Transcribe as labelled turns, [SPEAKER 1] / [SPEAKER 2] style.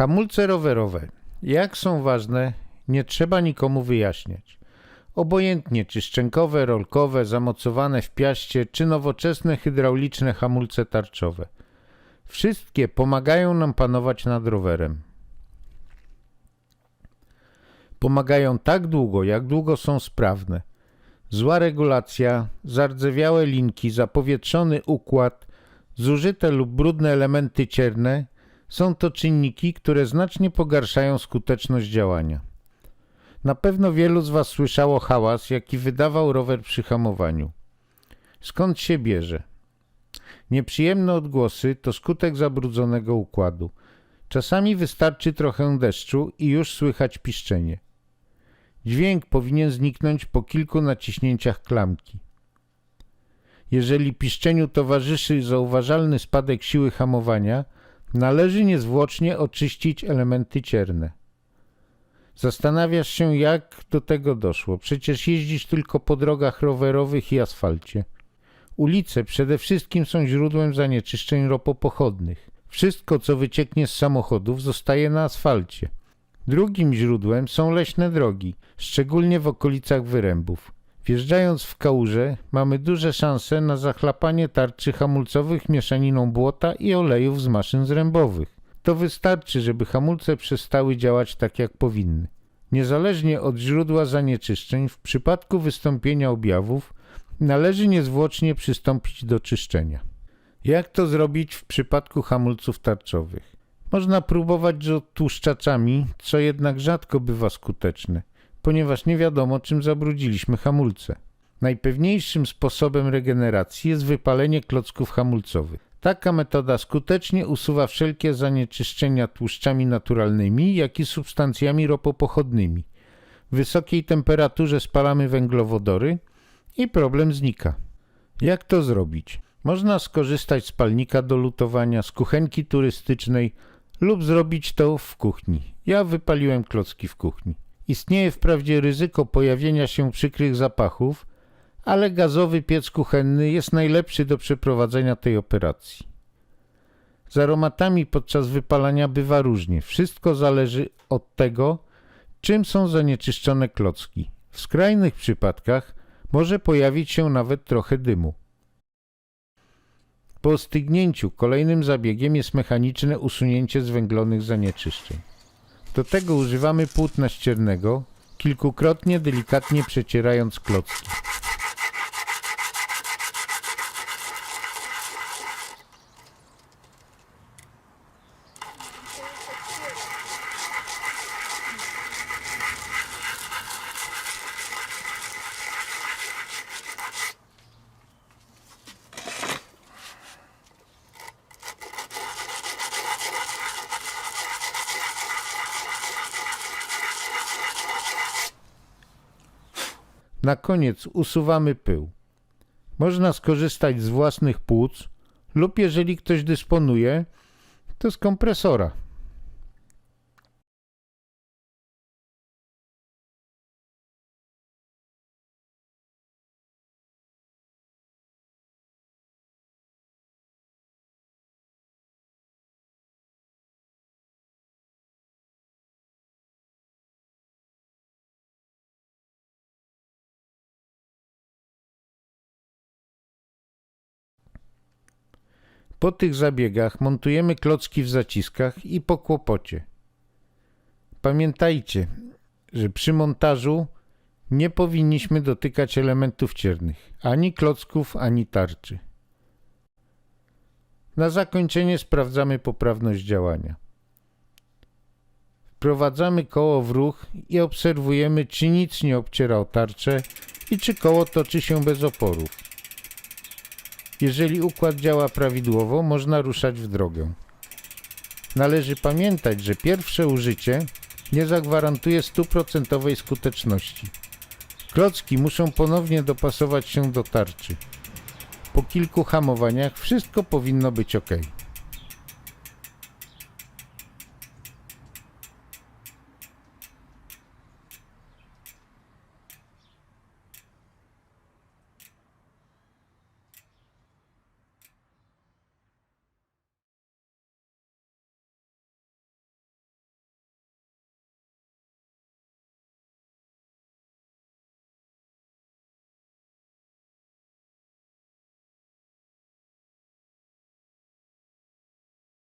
[SPEAKER 1] Hamulce rowerowe. Jak są ważne, nie trzeba nikomu wyjaśniać. Obojętnie czy szczękowe, rolkowe, zamocowane w piaście, czy nowoczesne hydrauliczne hamulce tarczowe. Wszystkie pomagają nam panować nad rowerem. Pomagają tak długo, jak długo są sprawne. Zła regulacja, zardzewiałe linki, zapowietrzony układ, zużyte lub brudne elementy cierne są to czynniki, które znacznie pogarszają skuteczność działania. Na pewno wielu z Was słyszało hałas, jaki wydawał rower przy hamowaniu. Skąd się bierze? Nieprzyjemne odgłosy to skutek zabrudzonego układu. Czasami wystarczy trochę deszczu i już słychać piszczenie. Dźwięk powinien zniknąć po kilku naciśnięciach klamki. Jeżeli piszczeniu towarzyszy zauważalny spadek siły hamowania, należy niezwłocznie oczyścić elementy cierne. Zastanawiasz się, jak do tego doszło. Przecież jeździsz tylko po drogach rowerowych i asfalcie. Ulice przede wszystkim są źródłem zanieczyszczeń ropopochodnych. Wszystko, co wycieknie z samochodów, zostaje na asfalcie. Drugim źródłem są leśne drogi, szczególnie w okolicach wyrębów. Wjeżdżając w kałuże, mamy duże szanse na zachlapanie tarczy hamulcowych mieszaniną błota i olejów z maszyn zrębowych. To wystarczy, żeby hamulce przestały działać tak jak powinny. Niezależnie od źródła zanieczyszczeń, w przypadku wystąpienia objawów należy niezwłocznie przystąpić do czyszczenia. Jak to zrobić w przypadku hamulców tarczowych? Można próbować z odtłuszczaczami, co jednak rzadko bywa skuteczne, ponieważ nie wiadomo czym zabrudziliśmy hamulce. Najpewniejszym sposobem regeneracji jest wypalenie klocków hamulcowych. Taka metoda skutecznie usuwa wszelkie zanieczyszczenia tłuszczami naturalnymi, jak i substancjami ropopochodnymi. W wysokiej temperaturze spalamy węglowodory i problem znika. Jak to zrobić? Można skorzystać z palnika do lutowania, z kuchenki turystycznej lub zrobić to w kuchni. Ja wypaliłem klocki w kuchni. Istnieje wprawdzie ryzyko pojawienia się przykrych zapachów, ale gazowy piec kuchenny jest najlepszy do przeprowadzenia tej operacji. Z aromatami podczas wypalania bywa różnie. Wszystko zależy od tego, czym są zanieczyszczone klocki. W skrajnych przypadkach może pojawić się nawet trochę dymu. Po stygnięciu kolejnym zabiegiem jest mechaniczne usunięcie zwęglonych zanieczyszczeń. Do tego używamy płótna ściernego, kilkukrotnie delikatnie przecierając klocki. Na koniec usuwamy pył. Można skorzystać z własnych płuc lub jeżeli ktoś dysponuje, to z kompresora. Po tych zabiegach montujemy klocki w zaciskach i po kłopocie. Pamiętajcie, że przy montażu nie powinniśmy dotykać elementów ciernych, ani klocków, ani tarczy. Na zakończenie sprawdzamy poprawność działania. Wprowadzamy koło w ruch i obserwujemy, czy nic nie obciera o tarczę i czy koło toczy się bez oporów. Jeżeli układ działa prawidłowo, można ruszać w drogę. Należy pamiętać, że pierwsze użycie nie zagwarantuje stuprocentowej skuteczności. Klocki muszą ponownie dopasować się do tarczy. Po kilku hamowaniach wszystko powinno być ok.